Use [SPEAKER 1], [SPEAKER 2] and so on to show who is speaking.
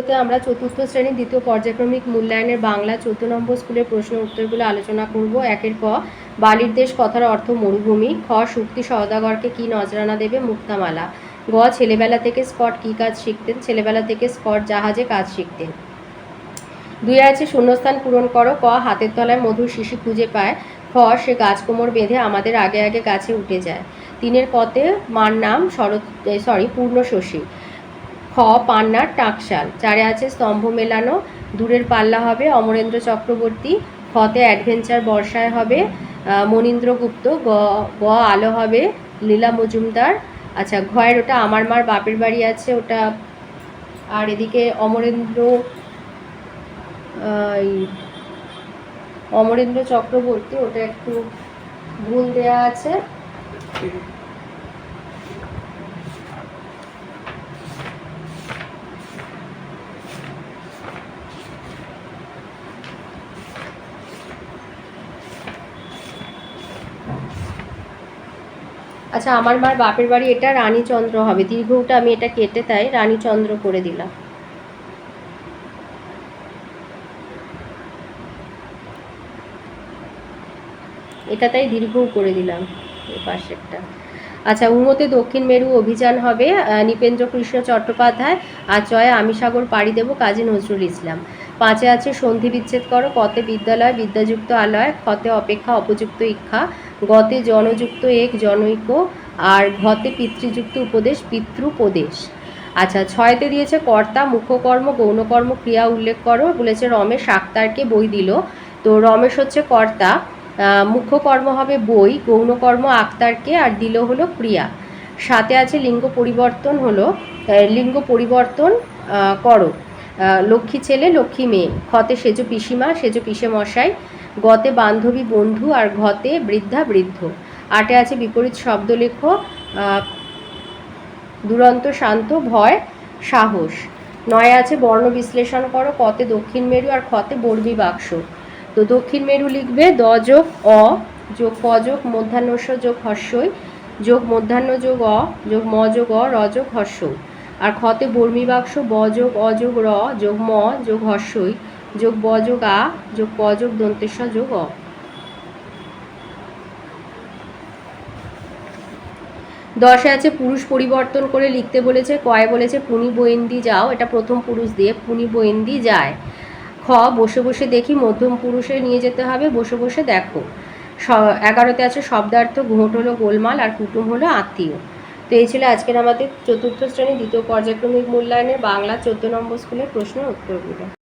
[SPEAKER 1] ভিডিওতে আমরা চতুর্থ শ্রেণির দ্বিতীয় পর্যায়ক্রমিক মূল্যায়নের বাংলা চোদ্দ নম্বর স্কুলের প্রশ্ন উত্তরগুলো আলোচনা করব। একের ক, বালির দেশ কথার অর্থ মরুভূমি। খ, শুক্তি সওদাগরকে কি নজরানা দেবে মুক্তামালা। গ, ছেলেবেলা থেকে স্কট কি কাজ শিখতেন? ছেলেবেলা থেকে স্কট জাহাজে কাজ শিখতেন। দুই আছে, শূন্যস্থান পূরণ করো। ক, হাতের তলায় মধুর শিশি খুঁজে পায়। খ, সে গাছ কোমর বেঁধে আমাদের আগে আগে গাছে উঠে যায়। তিনের কতে মার নাম শরৎ সরি পূর্ণ শশী খ পান্নার টাকশাল। চারে আছে স্তম্ভ মেলানো, দূরের পাল্লা হবে অমরেন্দ্র চক্রবর্তী, খতে অ্যাডভেঞ্চার বর্ষায় হবে মনীন্দ্রগুপ্ত, গ গ আলো হবে, লীলা মজুমদার আচ্ছা ঘয়ের ওটা আমার মার বাপের বাড়ি আছে, ওটা, আর এদিকে অমরেন্দ্র অমরেন্দ্র চক্রবর্তী, ওটা একটু ভুল দেয়া আছে। আচ্ছা আমার মার বাপের বাড়ি এটা রানীচন্দ্র হবে। দীর্ঘটা আমি এটা কেটে তাই রানীচন্দ্র করে দিলাম। এটা তাই দীর্ঘ করে দিলাম এই পাশেরটা। আচ্ছা উমতে দক্ষিণ মেরু অভিযান হবে নিপেন্দ্র কৃষ্ণ চট্টোপাধ্যায় আর জয় আমি সাগর পাড়ি দেব কাজী নজরুল ইসলাম। পাঁচে আছে সন্ধি বিচ্ছেদ করো কতে বিদ্যালয় বিদ্যাযুক্ত আলয় খতে অপেক্ষা অপযুক্ত ইক্ষা গতে জনযুক্ত এক জনৈক আর ঘতে পিতৃযুক্ত উপদেশ পিতৃপদেশ। আচ্ছা ছয়তে দিয়েছে কর্তা মুখ্যকর্ম গৌণকর্ম ক্রিয়া উল্লেখ করো বলেছে রমেশ আক্তারকে বই দিল। তো রমেশ হচ্ছে কর্তা আহ, মুখ্য কর্ম হবে বই গৌণকর্ম আক্তারকে আর দিল হলো ক্রিয়া। সাথে আছে লিঙ্গ পরিবর্তন হলো লিঙ্গ পরিবর্তন করো। লক্ষ্মী ছেলে, লক্ষ্মী মেয়ে। খতে সেজ পিসিমা, সেজ পিসে মশাই গতে বান্ধবী বন্ধু আর ঘতে বৃদ্ধা বৃদ্ধ। আটে আছে বিপরীত শব্দ লেখো দুরন্ত শান্ত, ভয়, সাহস। নয় আছে বর্ণ বিশ্লেষণ করো, কতে দক্ষিণ মেরু আর খতে বর্মী বাক্স। তো দক্ষিণ মেরু লিখবে দ যোগ অ, যোগ প যোগ মধ্যাহ্নস্য যোগ হর্ষই, যোগ মধ্যাহ্ন যোগ অ, যোগ ম যোগ অ, র যোগ হর্ষই। আর খতে বর্মী বাক্স ব যোগ অ যোগ র, যোগ ম, যোগ হর্ষই, যোগ ব যোগ আ যোগ প, যোগ দন্তেশ্ব যোগ অ। দশে আছে পুরুষ পরিবর্তন করে লিখতে বলেছে, কয় বলেছে, পুনি বইন্দি যাও, এটা প্রথম পুরুষ দিয়ে, পুনি বইন্দি যায়। খ, বসে বসে দেখি মধ্যম পুরুষে নিয়ে যেতে হবে, বসে বসে দেখো। এগারোতে আছে শব্দার্থ, ঘোট হলো গোলমাল, আর কুটুম হলো আত্মীয়। তো এই ছিল আজকের আমাদের চতুর্থ শ্রেণি দ্বিতীয় পর্যায়ক্রমিক মূল্যায়নের বাংলা চোদ্দ নম্বর স্কুলের প্রশ্ন উত্তরগুলো